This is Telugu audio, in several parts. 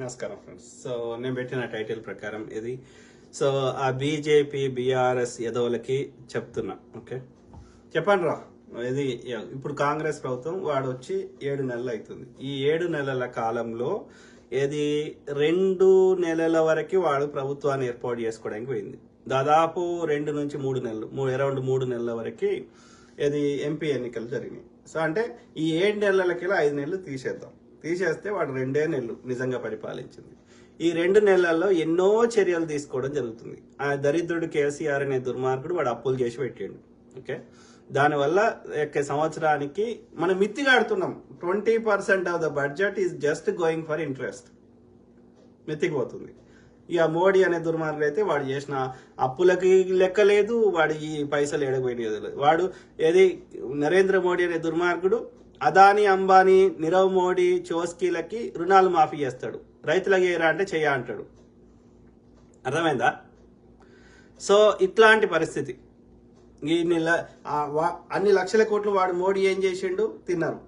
నమస్కారం ఫ్రెండ్స్ సో నేను పెట్టిన టైటిల్ ప్రకారం ఇది. సో ఆ బీజేపీ బీఆర్ఎస్ ఎదవులకి చెప్తున్నా ఓకే చెప్పండి రా. ఇది ఇప్పుడు కాంగ్రెస్ ప్రభుత్వం వాడు వచ్చి ఏడు నెలలు అవుతుంది ఈ ఏడు నెలల కాలంలో ఇది రెండు నెలల వరకు వాడు ప్రభుత్వాన్ని ఏర్పాటు చేసుకోవడానికి పోయింది. దాదాపు రెండు నుంచి మూడు నెలలు మూడు అరౌండ్ మూడు నెలల వరకు ఇది ఎంపీ ఎన్నికలు జరిగినాయి. సో అంటే ఈ ఏడు నెలలకి ఐదు నెలలు తీసేద్దాం. తీసేస్తే వాడు రెండే నెలలు నిజంగా పరిపాలించింది. ఈ రెండు నెలల్లో ఎన్నో చర్యలు తీసుకోవడం జరుగుతుంది. ఆ దరిద్రుడు కేసీఆర్ అనే దుర్మార్గుడు వాడు అప్పులు చేసి పెట్టిండు. ఓకే? దానివల్ల యొక్క సంవత్సరానికి మనం మిత్తిగాడుతున్నాం twenty percent of the budget is just going for interest. మెత్తికిపోతుంది ఇక మోడీ అనే దుర్మార్గుడు అయితే వాడు చేసిన అప్పులకి లెక్క లేదు వాడు ఈ పైసలు ఏడకపోయినది లేదు వాడు ఏది నరేంద్ర మోడీ అనే దుర్మార్గుడు అదాని అంబానీ నీరవ్ మోడీ చోస్కీలకి రుణాలు మాఫీ చేస్తాడు. రైతులకి ఏరా అంటే చెయ్య అంటాడు. అర్థమైందా? సో ఇట్లాంటి పరిస్థితి. ఈ వా- అన్ని లక్షల కోట్లు వాడు మోడీ ఏం చేసిండు? తిన్నారు.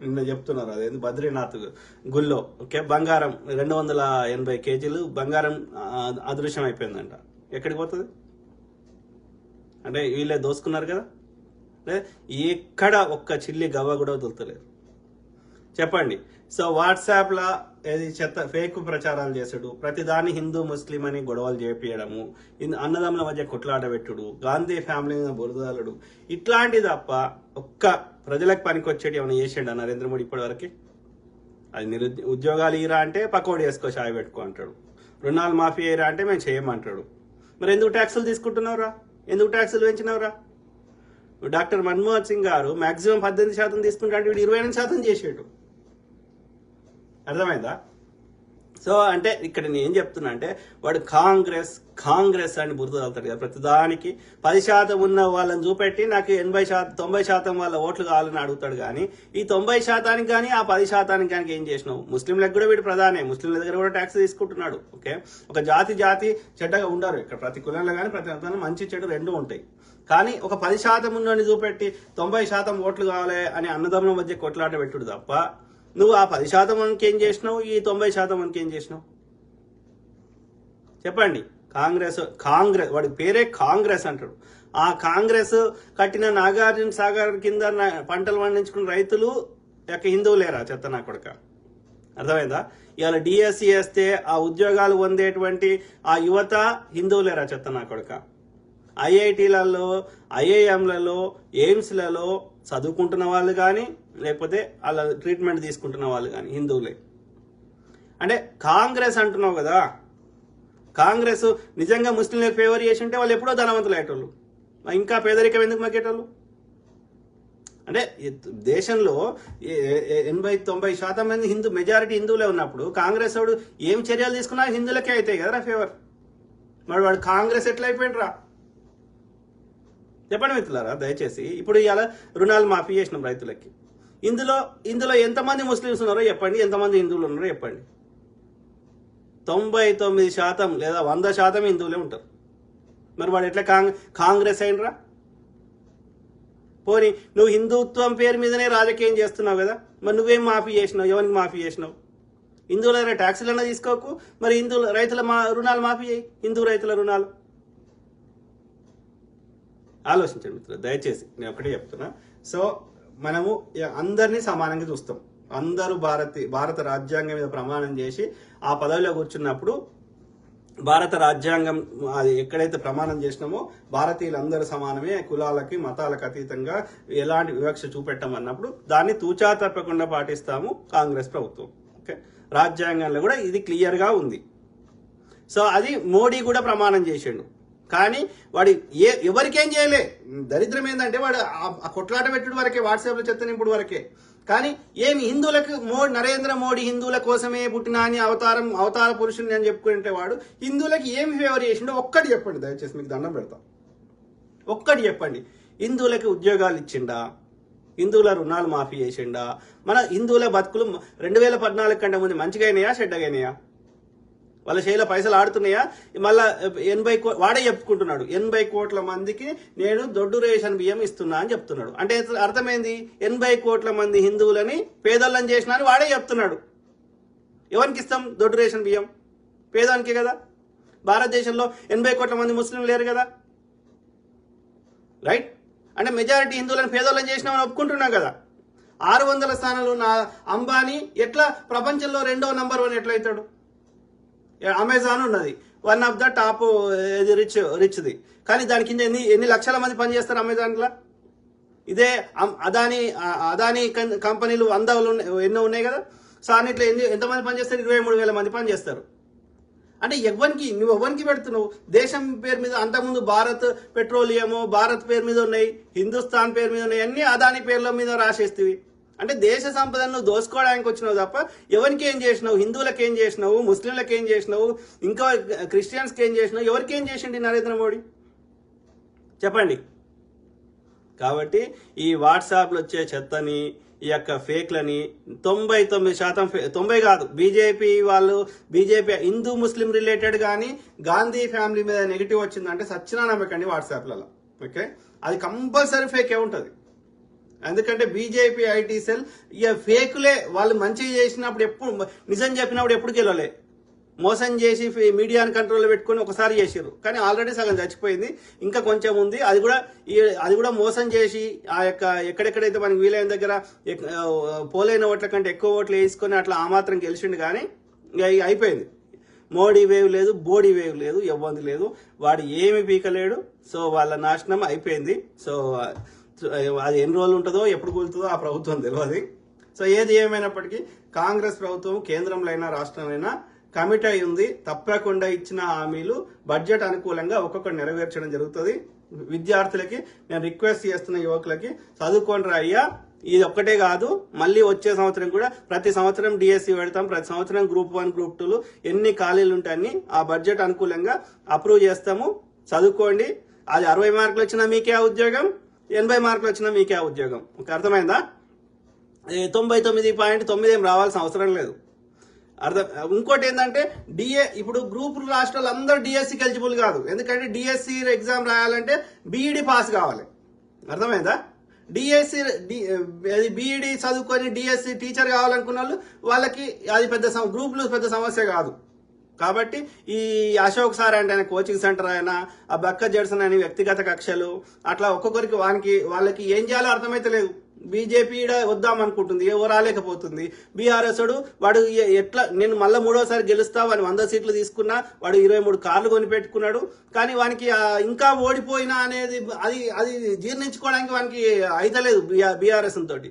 నిన్న చెప్తున్నారు అదేంది? బద్రీనాథ్ గుళ్ళో ఓకే? బంగారం రెండు వందల ఎనభై కేజీలు బంగారం అదృశ్యం అయిపోయిందంట ఎక్కడికి పోతుంది? అంటే వీళ్ళే దోసుకున్నారు కదా? ఎక్కడ ఒక్క చిల్లి గవ్వ కూడా వదులుతలేరు చెప్పండి. సో వాట్సాప్లో ఏది చెత్త ఫేక్ ప్రచారాలు చేసుడు ప్రతిదాన్ని హిందూ ముస్లిం అని గొడవలు చేపించడము అన్నదమ్ముల మధ్య కొట్లాట పెట్టుడు గాంధీ ఫ్యామిలీ మీద బురదలడు ఇట్లాంటి తప్ప ఒక్క ప్రజలకు పనికొచ్చేటి ఏమైనా చేసిండా నరేంద్ర మోడీ ఇప్పటి వరకు? అది నిరుద్య ఉద్యోగాలు ఇరా అంటే పకోడీ వేసుకో చాయ్ పెట్టుకో అంటాడు. రుణాలు మాఫీ అయ్యరా అంటే మేము చేయమంటాడు. మరి ఎందుకు ట్యాక్సులు తీసుకుంటున్నావురా? ఎందుకు ట్యాక్సులు పెంచినవరా? డాక్టర్ మన్మోహన్ సింగ్ గారు మాక్సిమం పద్దెనిమిది శాతం తీసుకుంటాడు వీడు ఇరవై ఎనిమిది శాతం చేసాడు. అర్థమైందా? సో అంటే ఇక్కడ నేను ఏం చెప్తున్నా అంటే వాడు కాంగ్రెస్ కాంగ్రెస్ అని బురద తగులుతాడు కదా ప్రతిదానికి పది శాతం ఉన్న వాళ్ళని చూపెట్టి నాకు ఎనభై శాతం తొంభై శాతం వాళ్ళ ఓట్లు కావాలని అడుగుతాడు కానీ ఈ తొంభై శాతానికి కానీ ఆ పది శాతానికి కానీ ఏం చేసినావు? ముస్లింలకు కూడా వీడు ప్రధానే. ముస్లింల దగ్గర కూడా ట్యాక్స్ తీసుకుంటున్నాడు ఓకే? ఒక జాతి జాతి చెడ్డగా ఉండరు. ఇక్కడ ప్రతి కులంలో కానీ ప్రతి మంచి చెడు రెండు ఉంటాయి. కానీ ఒక పది శాతం ఉన్నని చూపెట్టి తొంభై శాతం ఓట్లు కావాలి అని అన్నదమ్ముల మధ్య కొట్లాట పెట్టుడు తప్ప నువ్వు ఆ పది శాతం మనకి ఏం చేసినావు? ఈ తొంభై శాతం మనకి ఏం చేసినావు? చెప్పండి. కాంగ్రెస్ కాంగ్రెస్ వాడి పేరే కాంగ్రెస్ అంటాడు. ఆ కాంగ్రెస్ కట్టిన నాగార్జున సాగర్ కింద పంటలు పండించుకున్న రైతులు యొక్క హిందువులేరా? చెత్త నా కొడుక. అర్థమైందా? ఇవాళ డిఎస్సి వేస్తే ఆ ఉద్యోగాలు పొందేటువంటి ఆ యువత హిందువులేరా? చెత్త నా కొడుక. ఐఐటీలలో ఐఐఎంలలో ఎయిమ్స్లలో చదువుకుంటున్న వాళ్ళు కానీ లేకపోతే వాళ్ళ ట్రీట్మెంట్ తీసుకుంటున్న వాళ్ళు కానీ హిందువులే. అంటే కాంగ్రెస్ అంటున్నావు కదా? కాంగ్రెస్ నిజంగా ముస్లింలకు ఫేవర్ చేసి ఉంటే వాళ్ళు ఎప్పుడో ధనవంతులు అయ్యేటోళ్ళు. ఇంకా పేదరికం ఎందుకు మాకేటోళ్ళు? అంటే దేశంలో ఎనభై తొంభై శాతం మంది హిందూ మెజారిటీ హిందువులే ఉన్నప్పుడు కాంగ్రెస్ వాడు ఏం చర్యలు తీసుకున్నా హిందువులకే అవుతాయి కదరా ఫేవర్? మరి వాడు కాంగ్రెస్ ఎట్లా అయిపోయిండ్రా చెప్పండి మిత్రులారా దయచేసి. ఇప్పుడు ఇవాళ రుణాలు మాఫీ చేసినాం రైతులకి. ఇందులో ఇందులో ఎంతమంది ముస్లిమ్స్ ఉన్నారో చెప్పండి ఎంతమంది హిందువులు ఉన్నారో చెప్పండి. తొంభై తొమ్మిది శాతం లేదా వంద శాతం హిందువులే ఉంటారు. మరి వాడు ఎట్లా కాంగ్ కాంగ్రెస్ అయినరా? పోనీ నువ్వు హిందుత్వం పేరు మీదనే రాజకీయం చేస్తున్నావు కదా మరి నువ్వేం మాఫీ చేసినావు? ఎవరికి మాఫీ చేసినావు? హిందువుల దగ్గర ట్యాక్సులన్నా తీసుకోకు మరి హిందువుల రైతుల మా రుణాలు మాఫీ చేయి. హిందూ రైతుల రుణాలు. ఆలోచించండి మిత్రులు దయచేసి నేను ఒకటే చెప్తున్నా. సో మనము అందరినీ సమానంగా చూస్తాం. అందరూ భారతి భారత రాజ్యాంగం మీద ప్రమాణం చేసి ఆ పదవిలో కూర్చున్నప్పుడు భారత రాజ్యాంగం అది ఎక్కడైతే ప్రమాణం చేసినామో భారతీయులందరూ సమానమే కులాలకి మతాలకు అతీతంగా ఎలాంటి వివక్ష చూపెట్టమన్నప్పుడు దాన్ని తూచా తప్పకుండా పాటిస్తాము కాంగ్రెస్ ప్రభుత్వం. ఓకే? రాజ్యాంగంలో కూడా ఇది క్లియర్గా ఉంది. సో అది మోడీ కూడా ప్రమాణం చేసిండు. కానీ వాడు ఏ ఎవరికేం చేయలే. దరిద్రం ఏంటంటే వాడు ఆ- కొట్లాట పెట్టుడు వరకే వాట్సాప్లో చెత్త నింపుడు వరకే. కానీ ఏమి హిందువులకు మో నరేంద్ర మోడీ హిందువుల కోసమే పుట్టిన అని అవతారం అవతార పురుషుని అని చెప్పుకుంటే వాడు హిందువులకి ఏమి ఫేవర్ చేసిండో ఒక్కటి చెప్పండి దయచేసి మీకు దండం పెడతా. ఒక్కటి చెప్పండి. హిందువులకి ఉద్యోగాలు ఇచ్చిండా? హిందువుల రుణాలు మాఫీ చేసిండా? మన హిందువుల బతుకులు రెండు వేల పద్నాలుగు కంటే ముందు మంచిగా అయినాయా చెడ్డగా అయినాయా వాళ్ళ చేయిలో పైసలు ఆడుతున్నాయా? మళ్ళా ఎనభై వాడే చెప్పుకుంటున్నాడు. ఎనభై కోట్ల మందికి నేను దొడ్డు రేషన్ బియ్యం ఇస్తున్నా అని చెప్తున్నాడు. అంటే అర్థమైంది? ఎనభై కోట్ల మంది హిందువులని పేదోళ్ళని చేసిన అని వాడే చెప్తున్నాడు. ఎవరికి ఇస్తాం దొడ్డు రేషన్ బియ్యం? పేదానికే కదా. భారతదేశంలో ఎనభై కోట్ల మంది ముస్లింలు లేరు కదా. రైట్? అంటే మెజారిటీ హిందువులను పేదోళ్ళని చేసినామని ఒప్పుకుంటున్నాం కదా. ఆరు వందల స్థానంలో నా అంబానీ ఎట్లా ప్రపంచంలో రెండో నంబర్ వన్ ఎట్లయితాడు? అవుతాడు అమెజాన్ ఉన్నది. వన్ ఆఫ్ ద టాప్ ఇది రిచ్ రిచ్ది కానీ దాని కింద ఎన్ని ఎన్ని లక్షల మంది పనిచేస్తారు అమెజాన్లో ఇదే అమ్- అదాని అదాని కంపెనీలు వందలు ఉన్నాయి- ఎన్నో ఉన్నాయి కదా? సో అన్నిట్లో ఎన్ని ఎంతమంది పనిచేస్తారు ఇరవై మూడు వేల మంది పనిచేస్తారు అంటే ఎవరికి నువ్వు ఎవరికి పెడుతున్నావు? దేశం పేరు మీద అంతకుముందు భారత్ పెట్రోలియము భారత్ పేరు మీద ఉన్నాయి హిందుస్థాన్ పేరు మీద ఉన్నాయి అన్ని అదాని పేర్ల మీద రాసేస్తేవి. అంటే దేశ సంపదను దోసుకోవడానికి వచ్చినావు తప్ప ఎవరికి ఏం చేసినావు? హిందువులకు ఏం చేసినావు? ముస్లింలకు ఏం చేసినావు? ఇంకా క్రిస్టియన్స్కి ఏం చేసినావు? ఎవరికి ఏం చేసిండి నరేంద్ర మోడీ? చెప్పండి. కాబట్టి ఈ వాట్సాప్లో వచ్చే చెత్తని ఈ యొక్క ఫేక్లని తొంభై తొమ్మిది శాతం ఫే- తొంభై కాదు బీజేపీ వాళ్ళు బీజేపీ హిందూ ముస్లిం రిలేటెడ్ కానీ గాంధీ ఫ్యామిలీ మీద నెగిటివ్ వచ్చిందంటే సచ్చినా నమ్మకండి వాట్సాప్లలో ఓకే? అది కంపల్సరీ ఫేకే ఉంటుంది. ఎందుకంటే బీజేపీ ఐటీ సెల్ ఇక ఫేకులే వాళ్ళు మంచిగా చేసినప్పుడు ఎప్పుడు నిజం చెప్పినప్పుడు ఎప్పుడు గెలవలే. మోసం చేసి మీడియాను మీడియాని కంట్రోల్లో పెట్టుకొని ఒకసారి చేసారు కానీ ఆల్రెడీ సగం చచ్చిపోయింది. ఇంకా కొంచెం ఉంది. అది కూడా అది కూడా మోసం చేసి ఆ యొక్క ఎక్కడెక్కడైతే మనకి వీలైన దగ్గర పోలైన ఓట్ల కంటే ఎక్కువ ఓట్లు వేసుకొని అట్లా ఆ మాత్రం గెలిచిండు కానీ ఇక అయిపోయింది. మోడీ వేవ్ లేదు బోడీ వేవ్ లేదు ఇవ్వంది లేదు. వాడు ఏమి పీకలేడు. సో వాళ్ళ నాశనం అయిపోయింది. సో అది ఎన్ని రోజులు ఉంటుందో ఎప్పుడు కూలుతుందో ఆ ప్రభుత్వం తెలియదు సో ఏది ఏమైనప్పటికీ కాంగ్రెస్ ప్రభుత్వం కేంద్రంలో అయినా రాష్ట్రంలో అయినా కమిట్ అయి ఉంది. తప్పకుండా ఇచ్చిన హామీలు బడ్జెట్ అనుకూలంగా ఒక్కొక్కటి నెరవేర్చడం జరుగుతుంది. విద్యార్థులకి నేను రిక్వెస్ట్ చేస్తున్న యువకులకి చదువుకోండి అయ్యా. ఇది ఒక్కటే కాదు. మళ్ళీ వచ్చే సంవత్సరం కూడా ప్రతి సంవత్సరం డిఎస్సి పెడతాం ప్రతి సంవత్సరం గ్రూప్ వన్ గ్రూప్ టూలు ఎన్ని ఖాళీలు ఉంటాయని ఆ బడ్జెట్ అనుకూలంగా అప్రూవ్ చేస్తాము. చదువుకోండి. అది అరవై మార్కులు వచ్చినా మీకే ఆ ఉద్యోగం. ఎనభై మార్కులు వచ్చినా మీకే ఉద్యోగం. ఒక అర్థమైందా? తొంభై తొమ్మిది పాయింట్ తొమ్మిది ఏం రావాల్సిన అవసరం లేదు. అర్థం ఇంకోటి ఏంటంటే డిఏ ఇప్పుడు గ్రూప్ రాష్ట్రాలు అందరూ డిఎస్సికి ఎలిజిబుల్ కాదు. ఎందుకంటే డిఎస్సి ఎగ్జామ్ రాయాలంటే బీఈడి పాస్ కావాలి. అర్థమైందా? డిఎస్సి బీఈడి చదువుకొని డిఎస్సి టీచర్ కావాలనుకున్న వాళ్ళు వాళ్ళకి అది పెద్ద గ్రూప్లు గ్రూపులు పెద్ద సమస్య కాదు. కాబట్టి ఈ అశోక్ సార్ అంటే ఆయన కోచింగ్ సెంటర్ ఆయన ఆ బక్క జడ్సన్ అని వ్యక్తిగత కక్షలు అట్లా ఒక్కొక్కరికి వానికి వాళ్ళకి ఏం చేయాలో అర్థమైతే లేదు. బీజేపీ వద్దాం అనుకుంటుంది ఎవరు రాలేకపోతుంది బీఆర్ఎస్ వాడు వాడు ఎట్లా నేను మళ్ళీ మూడోసారి గెలుస్తా వాడిని వంద సీట్లు తీసుకున్నా వాడు ఇరవై మూడు కార్లు కొనిపెట్టుకున్నాడు కానీ వానికి ఇంకా ఓడిపోయినా అనేది అది అది జీర్ణించుకోవడానికి వానికి అయితలేదు బీఆర్ఎస్ తోటి.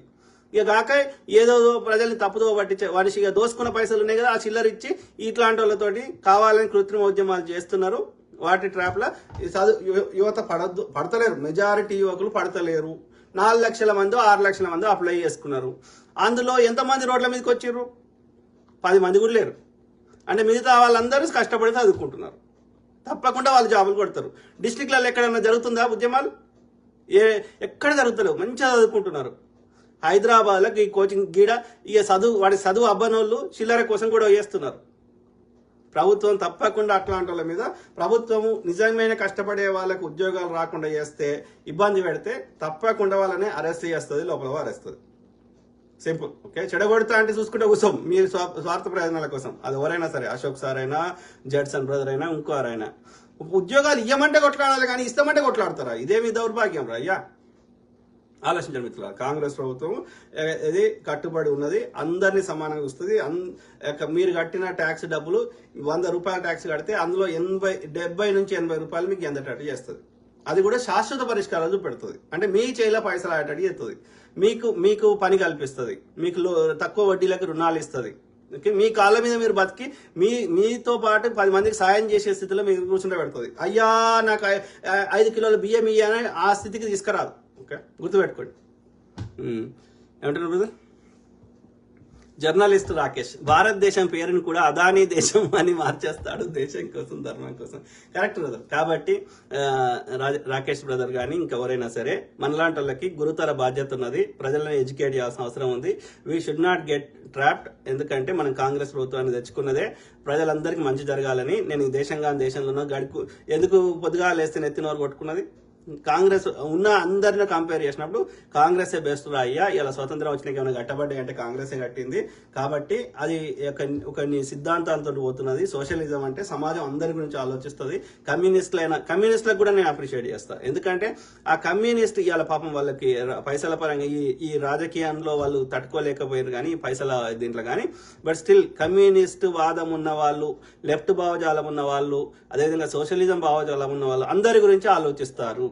ఇక కాక ఏదో ప్రజల్ని తప్పుదో పట్టించే వాడికి ఇక దోసుకున్న పైసలు ఉన్నాయి కదా ఆ చిల్లర ఇచ్చి ఇట్లాంటి వాళ్ళతోటి కావాలని కృత్రిమ ఉద్యమాలు చేస్తున్నారు. వాటి ట్రాప్లో చదువు యువత పడద్దు పడతలేరు. మెజారిటీ యువకులు పడతలేరు. నాలుగు లక్షల మంది ఆరు లక్షల మంది అప్లై చేసుకున్నారు. అందులో ఎంతమంది రోడ్ల మీదకి వచ్చారు పది మంది కూడా లేరు. అంటే మిగతా వాళ్ళందరూ కష్టపడి చదువుకుంటున్నారు. తప్పకుండా వాళ్ళు జాబులు కొడతారు. డిస్టిక్లలో ఎక్కడైనా జరుగుతుందా ఉద్యమాలు? ఏ ఎక్కడ జరుగుతలేవు. మంచిగా చదువుకుంటున్నారు. హైదరాబాద్లో ఈ కోచింగ్ గీడ ఇక చదువు వాడి చదువు అబ్బనోళ్ళు చిల్లర కోసం కూడా చేస్తున్నారు. ప్రభుత్వం తప్పకుండా అట్లాంటి వాళ్ళ మీద ప్రభుత్వము నిజమైన కష్టపడే వాళ్ళకు ఉద్యోగాలు రాకుండా చేస్తే ఇబ్బంది పెడితే తప్పకుండా వాళ్ళని అరెస్ట్ చేస్తుంది లోపల వారేస్తుంది. సింపుల్ ఓకే చెడగొడతా అంటే చూసుకుంటే కోసం మీరు స్వార్థ ప్రయోజనాల కోసం. అది ఎవరైనా సరే అశోక్ సార్ అయినా జడ్సన్ బ్రదర్ అయినా ఇంకోరైనా ఉద్యోగాలు ఇవ్వమంటే కొట్లాడాలి కానీ ఇస్తామంటే కొట్లాడతారా? ఇదేమి దౌర్భాగ్యం రా అయ్యా. ఆలోచించండి మిత్రులారా. కాంగ్రెస్ ప్రభుత్వం ఇది కట్టుబడి ఉన్నది అందరినీ సమానంగా చూస్తుంది అన్- మీరు కట్టిన ట్యాక్స్ డబ్బులు వంద రూపాయల ట్యాక్స్ కడితే అందులో ఎనభై డెబ్బై నుంచి ఎనభై రూపాయలు మీకు ఎంతటట్టు చేస్తుంది. అది కూడా శాశ్వత పరిష్కారాలు చూపెడుతుంది. అంటే మీ చేయిలో పైసలు ఆడేటట్టు చేస్తుంది. మీకు మీకు పని కల్పిస్తుంది. మీకు లో- తక్కువ వడ్డీలకు రుణాలు ఇస్తుంది. ఓకే? మీ కాళ్ళ మీద మీరు బతికి మీ మీతో పాటు పది మందికి సాయం చేసే స్థితిలో మీరు కూర్చుంటే పెడుతుంది. అయ్యా నాకు ఐదు కిలోల బియ్యం ఇయ్యని ఆ స్థితికి తీసుకురాదు. ఓకే. గుర్తుపెట్టుకోండి. ఏమంటారు బ్రదర్? జర్నలిస్ట్ రాకేష్. భారతదేశం పేరుని కూడా అదానీ దేశం అని మార్చేస్తాడు దేశం కోసం ధర్మం కోసం. కరెక్ట్ బ్రదర్ కాబట్టి రాజ- రాకేష్ బ్రదర్ కానీ ఇంకెవరైనా సరే మనలాంటి వాళ్ళకి గురుతర బాధ్యత ఉన్నది. ప్రజలను ఎడ్యుకేట్ చేయాల్సిన అవసరం ఉంది. We should not get trapped ఎందుకంటే మనం కాంగ్రెస్ ప్రభుత్వాన్ని తెచ్చుకున్నదే. ప్రజలందరికీ మంచి జరగాలని నేను దేశంగా దేశంలోనో గడుకు ఎందుకు పొద్దుగా లేస్తే నెత్తినోరు కొట్టుకున్నది? కాంగ్రెస్ ఉన్న అందరిని కంపేర్ చేసినప్పుడు కాంగ్రెస్ బెస్ట్ అయ్యా ఇలా స్వతంత్రం వచ్చినాక ఏమైనా కట్టబడ్డాయి అంటే కాంగ్రెసే కట్టింది. కాబట్టి అది ఒక సిద్ధాంతాలతో పోతున్నది. సోషలిజం అంటే సమాజం అందరి గురించి ఆలోచిస్తుంది. కమ్యూనిస్టులైన కమ్యూనిస్టులకు కూడా నేను అప్రిషియేట్ చేస్తాను ఎందుకంటే ఆ కమ్యూనిస్ట్ ఇవాళ పాపం వాళ్ళకి పైసల పరంగా ఈ ఈ రాజకీయంలో వాళ్ళు తట్టుకోలేకపోయారు కానీ ఈ పైసల దీంట్లో కానీ. బట్ స్టిల్ కమ్యూనిస్ట్ వాదం ఉన్న వాళ్ళు లెఫ్ట్ భావజాలం ఉన్న వాళ్ళు అదేవిధంగా సోషలిజం భావజాలం ఉన్న వాళ్ళు అందరి గురించి ఆలోచిస్తారు.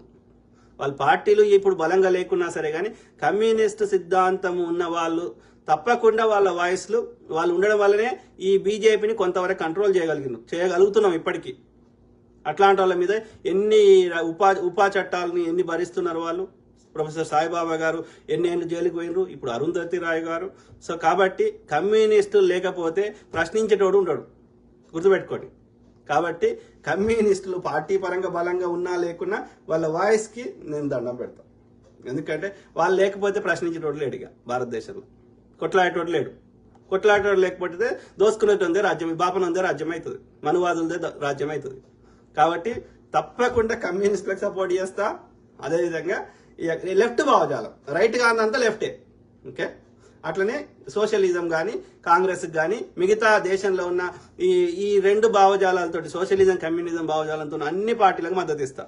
వాళ్ళ పార్టీలు ఇప్పుడు బలంగా లేకున్నా సరే కానీ కమ్యూనిస్ట్ సిద్ధాంతం ఉన్న వాళ్ళు తప్పకుండా వాళ్ళ వాయిస్లు వాళ్ళు ఉండడం వల్లనే ఈ బీజేపీని కొంతవరకు కంట్రోల్ చేయగలిగిన చేయగలుగుతున్నాం ఇప్పటికీ. అట్లాంటి వాళ్ళ మీద ఎన్ని ఉపా ఉపా చట్టాలని ఎన్ని భరిస్తున్నారు వాళ్ళు? ప్రొఫెసర్ సాయిబాబా గారు ఎన్ని ఏళ్ళు జైలుకు పోయినరు ఇప్పుడు అరుంధతి రాయ్ గారు. సో కాబట్టి కమ్యూనిస్టు లేకపోతే ప్రశ్నించేటోడు ఉండడు. గుర్తుపెట్టుకోండి. కాబట్టి కమ్యూనిస్టులు పార్టీ పరంగా బలంగా ఉన్నా లేకున్నా వాళ్ళ వాయిస్కి నేను దండం పెడతాను ఎందుకంటే వాళ్ళు లేకపోతే ప్రశ్నించేటోడు లేడు ఇక భారతదేశంలో. కొట్లాడేటోడు లేడు. కొట్లాడేటోడు లేకపోతే దోసుకునేటోందే రాజ్యం బాపనందే రాజ్యం అవుతుంది మనువాదులదే రాజ్యం అవుతుంది కాబట్టి తప్పకుండా కమ్యూనిస్టులకు సపోర్ట్ చేస్తా. అదేవిధంగా లెఫ్ట్ భావజాలం. రైట్ కాదంతా లెఫ్టే. ఓకే? అట్లనే సోషలిజం కానీ కాంగ్రెస్ కానీ మిగతా దేశంలో ఉన్న ఈ ఈ రెండు భావజాలాలతో సోషలిజం కమ్యూనిజం భావజాలంతో అన్ని పార్టీలకు మద్దతు ఇస్తా.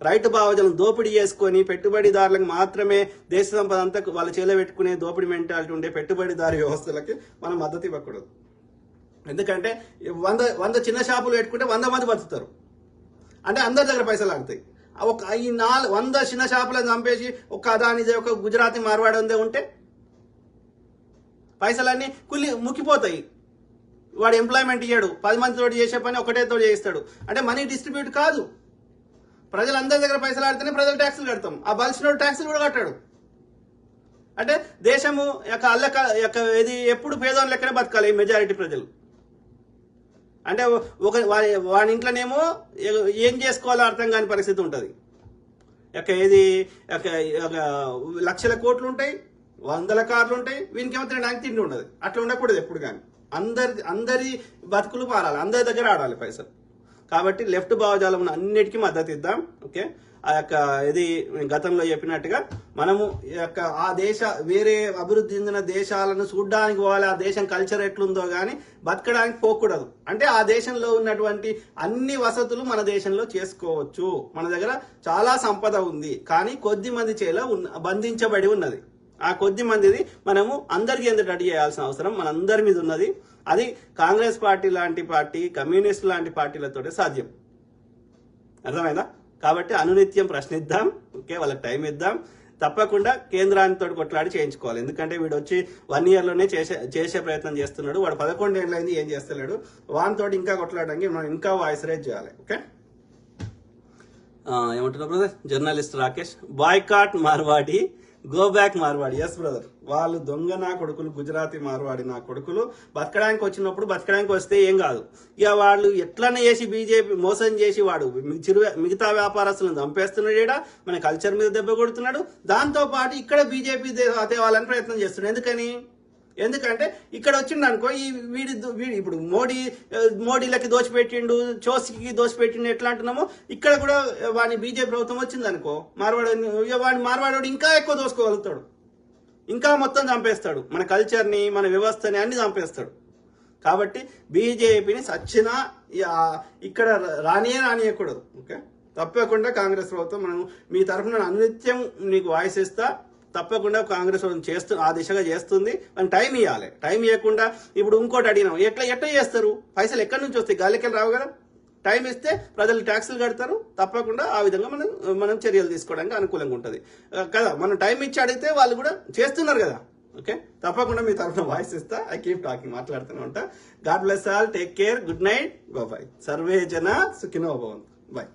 రైతు భావజాలం దోపిడీ చేసుకొని పెట్టుబడిదారులకు మాత్రమే దేశ సంపద అంతా వాళ్ళ చేలో పెట్టుకునే దోపిడీ మెంటాలిటీ ఉండే పెట్టుబడిదారు వ్యవస్థలకి మనం మద్దతు ఇవ్వకూడదు. ఎందుకంటే వంద వంద చిన్న షాపులు పెట్టుకుంటే వంద మంది బతుకుతారు. అంటే అందరి దగ్గర పైసలు ఆడతాయి ఒక ఈ నాలుగు వంద చిన్న షాపులను చంపేసి ఒక అదానిదే ఒక గుజరాతీ మార్వాడి ఉందే ఉంటే పైసలన్నీ కుల్లి ముక్కిపోతాయి. వాడు ఎంప్లాయ్మెంట్ ఇయ్యాడు. పది మందితో చేసే పని ఒకటే తోటి చేస్తాడు అంటే మనీ డిస్ట్రిబ్యూట్ కాదు. ప్రజలందరి దగ్గర పైసలు ఆడితేనే ప్రజలు ట్యాక్సులు కడతాం. ఆ బలిసినోడు ట్యాక్సులు కూడా కట్టాడు. అంటే దేశము యొక్క అల్లక యొక్క ఇది ఎప్పుడు పేదోని లెక్కనే బతకాలి ఈ మెజారిటీ ప్రజలు. అంటే ఒక వాడి వాడి ఇంట్లోనేమో ఏం చేసుకోవాలో అర్థం కాని పరిస్థితి ఉంటుంది. యొక్క ఏది యొక్క ఒక లక్షల కోట్లు ఉంటాయి. వందల కార్లు ఉంటాయి వీనికి ఏమో తినడానికి తిండి ఉండదు. అట్లా ఉండకూడదు ఎప్పుడు కానీ. అందరి అందరి బతుకులు మారాలి అందరి దగ్గర ఆడాలి పైసలు. కాబట్టి లెఫ్ట్ భావజాలం ఉన్న అన్నిటికీ మద్దతు ఇద్దాం. ఓకే? ఆ యొక్క ఇది గతంలో చెప్పినట్టుగా మనము ఈ యొక్క ఆ దేశ వేరే అభివృద్ధి చెందిన దేశాలను చూడడానికి పోవాలి ఆ దేశం కల్చర్ ఎట్లుందో కానీ బతకడానికి పోకూడదు. అంటే ఆ దేశంలో ఉన్నటువంటి అన్ని వసతులు మన దేశంలో చేసుకోవచ్చు. మన దగ్గర చాలా సంపద ఉంది. కానీ కొద్ది మంది చేలో ఉన్న బంధించబడి ఉన్నది. ఆ కొద్ది మందిది మనము అందరికీ ఎందుకు రెడీ చేయాల్సిన అవసరం? మనందరి మీద ఉన్నది. అది కాంగ్రెస్ పార్టీ లాంటి పార్టీ కమ్యూనిస్ట్ లాంటి పార్టీలతోటే సాధ్యం. అర్థమైందా? కాబట్టి అనునిత్యం ప్రశ్నిద్దాం. ఓకే వాళ్ళకి టైం ఇద్దాం. తప్పకుండా కేంద్రానితో కొట్లాడి చేయించుకోవాలి. ఎందుకంటే వీడు వచ్చి వన్ ఇయర్లోనే చేసే చేసే ప్రయత్నం చేస్తున్నాడు. వాడు పదకొండు ఏళ్ళైంది ఏం చేస్తలేడు. వానితోటి ఇంకా కొట్లాడడానికి మనం ఇంకా వాయిస్ రేజ్ చేయాలి. ఓకే? ఆ, brother? Journalist Rakesh. Boycott Marwadi. Go back Marwadi yes brother వాళ్ళు దొంగ నా కొడుకులు గుజరాతీ మార్వాడి నా కొడుకులు. బతకడానికి వచ్చినప్పుడు బతకడానికి వస్తే ఏం కాదు. ఇక వాళ్ళు ఎట్లనే చేసి బీజేపీ మోసం చేసి వాడు చిరు మిగతా వ్యాపారస్తులను చంపేస్తున్నాడు ఈడ. మన కల్చర్ మీద దెబ్బ కొడుతున్నాడు. దాంతో పాటు ఇక్కడ బీజేపీ తేవాలని ప్రయత్నం చేస్తున్నాడు. ఎందుకని? ఎందుకంటే ఇక్కడ వచ్చిండు అనుకో ఈ వీడి వీడి ఇప్పుడు మోడీ మోడీలకి దోచిపెట్టిండు చోసికి దోచిపెట్టిండు ఎట్లా అంటున్నామో ఇక్కడ కూడా వాడిని బీజేపీ ప్రభుత్వం వచ్చింది అనుకో మార్వాడు ఇక మార్వాడు ఇంకా ఎక్కువ దోసుకోగలుగుతాడు. ఇంకా మొత్తం చంపేస్తాడు. మన కల్చర్ని మన వ్యవస్థని అన్ని చంపేస్తాడు. కాబట్టి బీజేపీని సచ్చిన ఇక్కడ రానియే రానియకూడదు. ఓకే? తప్పకుండా కాంగ్రెస్ ప్రభుత్వం మనం మీ తరఫున అనునిత్యం నీకు వాయిస్ ఇస్తా. తప్పకుండా కాంగ్రెస్ చేస్తూ ఆ దిశగా చేస్తుంది. మనం టైం ఇవ్వాలి టైం ఇవ్వకుండా ఇప్పుడు ఇంకోటి అడిగినాం. ఎట్లా ఎట్లా చేస్తారు? పైసలు ఎక్కడి నుంచి వస్తాయి? గాలికెళ్ళి రావు కదా. టైం ఇస్తే ప్రజలు ట్యాక్సులు కడతారు. తప్పకుండా ఆ విధంగా మనం మనం చర్యలు తీసుకోవడానికి అనుకూలంగా ఉంటుంది. కదా మనం టైం ఇచ్చి అడిగితే వాళ్ళు కూడా చేస్తున్నారు కదా. ఓకే? తప్పకుండా మీ తరఫున వాయిస్ ఇస్తా. ఐ కీప్ టాకింగ్ మాట్లాడుతూనే ఉంటా. God bless all. Take care. Good night. Bye survey జన సుఖినో భవన్ బాయ్.